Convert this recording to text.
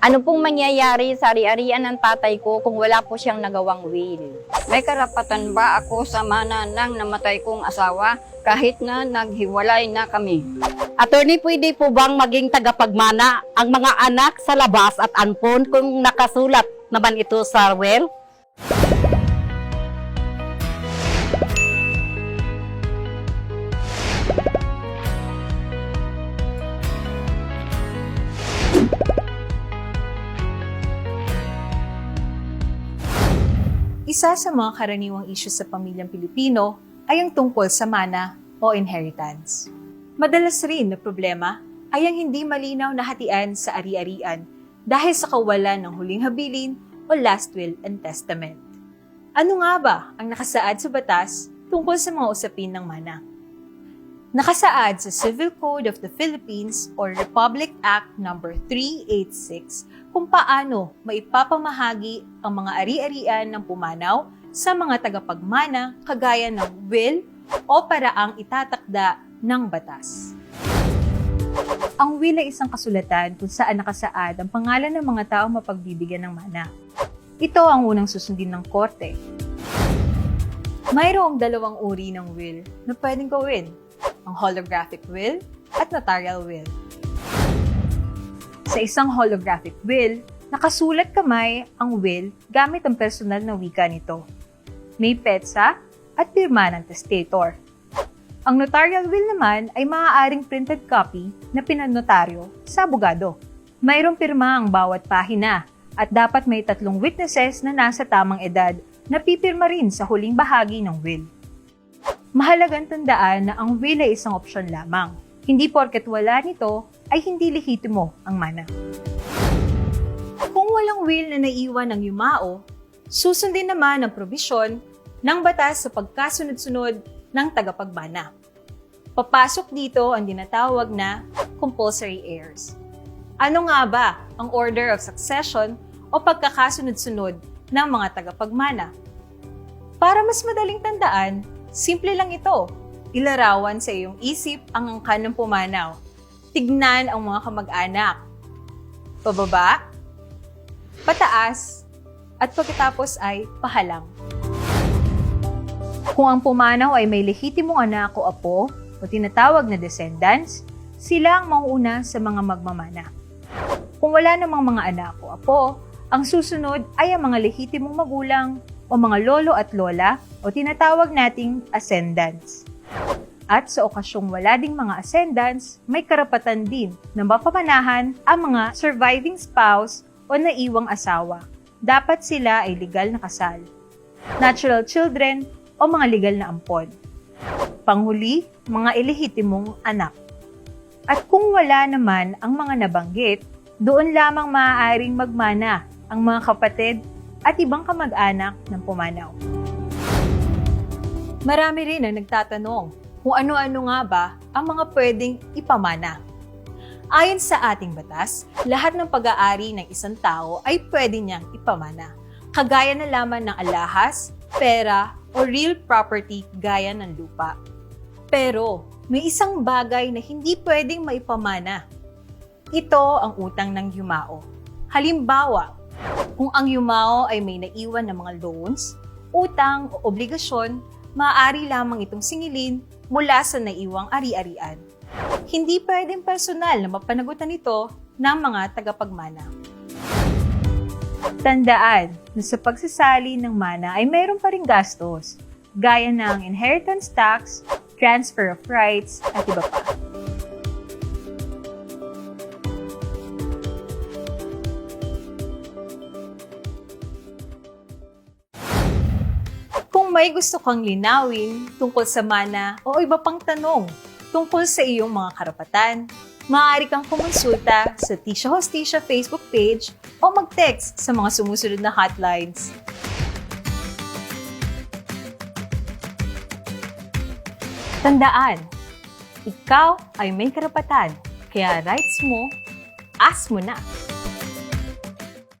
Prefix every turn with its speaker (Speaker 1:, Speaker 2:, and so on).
Speaker 1: Ano pong mangyayari sa ari-arian ng tatay ko kung wala po siyang nagawang will?
Speaker 2: May karapatan ba ako sa mana ng namatay kong asawa kahit na naghiwalay na kami?
Speaker 3: Attorney, pwede po bang maging tagapagmana ang mga anak sa labas at anpon kung nakasulat naman ito sa will?
Speaker 4: Isa sa mga karaniwang issue sa pamilyang Pilipino ay ang tungkol sa mana o inheritance. Madalas rin na problema ay ang hindi malinaw na hatian sa ari-arian dahil sa kawalan ng huling habilin o last will and testament. Ano nga ba ang nakasaad sa batas tungkol sa mga usapin ng mana? Nakasaad sa Civil Code of the Philippines or Republic Act No. 386 kung paano maipapamahagi ang mga ari-arian ng pumanaw sa mga tagapagmana kagaya ng will o paraang itatakda ng batas. Ang will ay isang kasulatan kung saan nakasaad ang pangalan ng mga tao mapagbibigyan ng mana. Ito ang unang susundin ng korte. Mayroong dalawang uri ng will na pwedeng gawin, ang holographic will at notarial will. Sa isang holographic will, nakasulat kamay ang will gamit ang personal na wika nito. May petsa at pirma ng testator. Ang notarial will naman ay maaaring printed copy na pinanotaryo sa abogado. Mayroong pirma ang bawat pahina at dapat may tatlong witnesses na nasa tamang edad na pipirma rin sa huling bahagi ng will. Mahalagang tandaan na ang will ay isang opsyon lamang. Hindi porket wala nito ay hindi lehitimo ang mana. Kung walang will na naiwan ng yumao, susundin naman ang probisyon ng batas sa pagkasunod-sunod ng tagapagmana. Papasok dito ang dinatawag na compulsory heirs. Ano nga ba ang order of succession o pagkakasunod-sunod ng mga tagapagmana? Para mas madaling tandaan, simple lang ito. Ilarawan sa iyong isip ang angkan ng pumanaw. Tignan ang mga kamag-anak. Pababa, pataas, at pagkatapos ay pahalang. Kung ang pumanaw ay may lehitimong anak o apo o tinatawag na descendants, sila ang mauuna sa mga magmamana. Kung wala namang mga anak o apo, ang susunod ay ang mga lehitimong magulang o mga lolo at lola o tinatawag nating ascendants. At sa okasyong wala ding mga ascendants, may karapatan din na mapamanahan ang mga surviving spouse o naiwang asawa. Dapat sila ay legal na kasal. Natural children o mga legal na ampon. Panghuli, mga ilihitimong anak. At kung wala naman ang mga nabanggit, doon lamang maaaring magmana ang mga kapatid at ibang kamag-anak ng pumanaw. Marami rin ang nagtatanong kung ano-ano nga ba ang mga pwedeng ipamana. Ayon sa ating batas, lahat ng pag-aari ng isang tao ay pwede niyang ipamana. Kagaya na lamang ng alahas, pera, o real property gaya ng lupa. Pero, may isang bagay na hindi pwedeng maipamana. Ito ang utang ng yumao. Halimbawa, kung ang yumao ay may naiwan ng mga loans, utang o obligasyon, maaari lamang itong singilin mula sa naiwang ari-arian. Hindi pwedeng personal na mapanagutan ito ng mga tagapagmana. Tandaan na sa pagsasali ng mana ay mayroon pa rin gastos, gaya ng inheritance tax, transfer of rights, at iba pa. May gusto kang linawin tungkol sa mana o iba pang tanong tungkol sa iyong mga karapatan, maaari kang kumonsulta sa Tisha Hostisha Facebook page o mag-text sa mga sumusunod na hotlines. Tandaan, ikaw ay may karapatan, kaya rights mo, ask mo na.